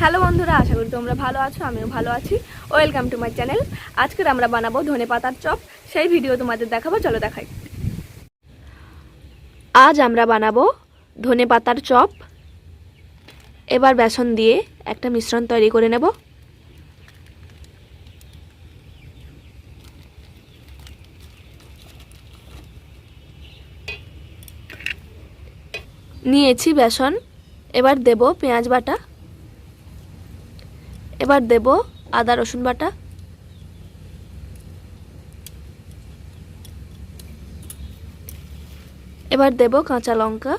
Hello বন্ধুরা, আশা করি তোমরা ভালো আছো, আমিও ভালো আছি। ওয়েলকাম টু মাই চ্যানেল আজকের আমরা বানাবো ধনে পাতার চপ। সেই ভিডিও তোমাদের দেখাবো, চলো দেখাই। আজ আমরা বানাবো ধনে পাতার চপ। এবার বেসন দিয়ে একটা মিশ্রণ তৈরি করে নেব। নিয়েছি বেসন। এবার দেব পেঁয়াজ বাটা। এবার দেব আদা, রসুন বাটা। এবার দেব কাঁচা লঙ্কা।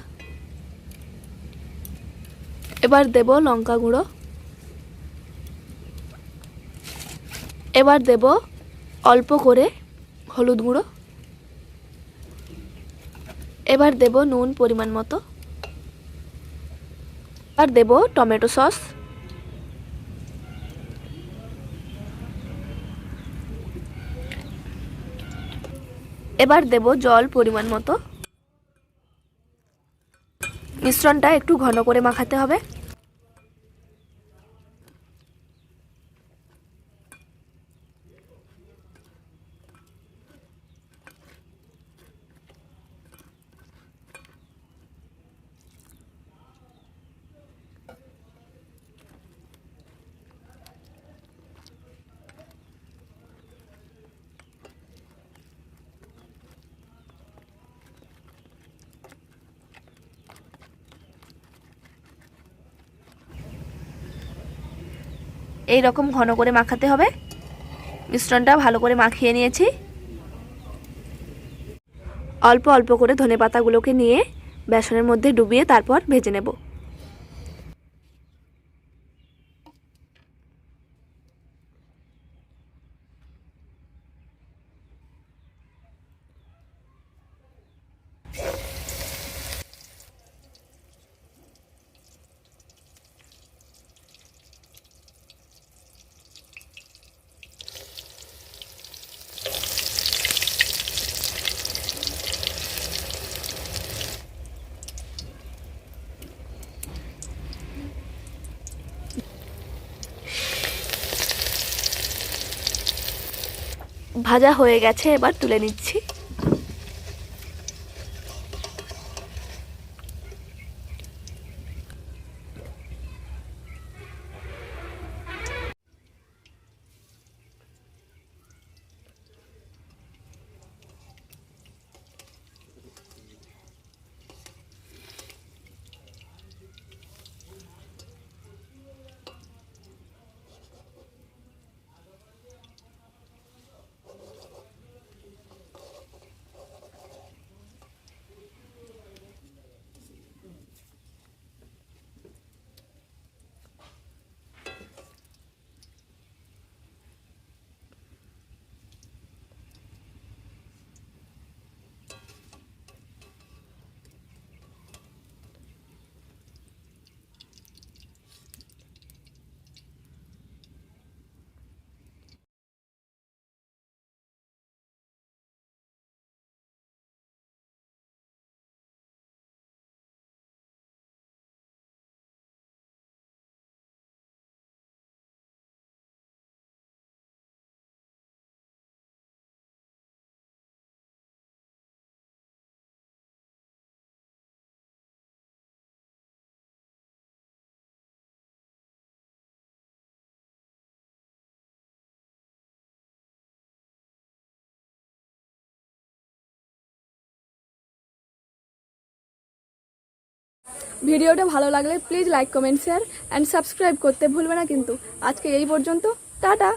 এবার দেব লঙ্কা গুঁড়ো। এবার দেব অল্প করে হলুদ গুঁড়ো। এবার দেব নুন পরিমাণ মতো। আর দেব টমেটো সস। এবার দেব জল পরিমাণ মতো। মিশ্রণটা একটু ঘন করে মাখাতে হবে। এই রকম ঘন করে মাখাতে হবে। মিশ্রণটা ভালো করে মাখিয়ে নিয়েছি। অল্প অল্প করে ধনে পাতাগুলোকে নিয়ে বেসনের মধ্যে ডুবিয়ে তারপর ভেজে নেব। ভাজা হয়ে গেছে এবার তুলে নিচ্ছি। ভিডিওটা ভালো লাগলে please like, comment share and subscribe করতে ভুলবে না কিন্তু। আজকে এই পর্যন্ত, টাটা!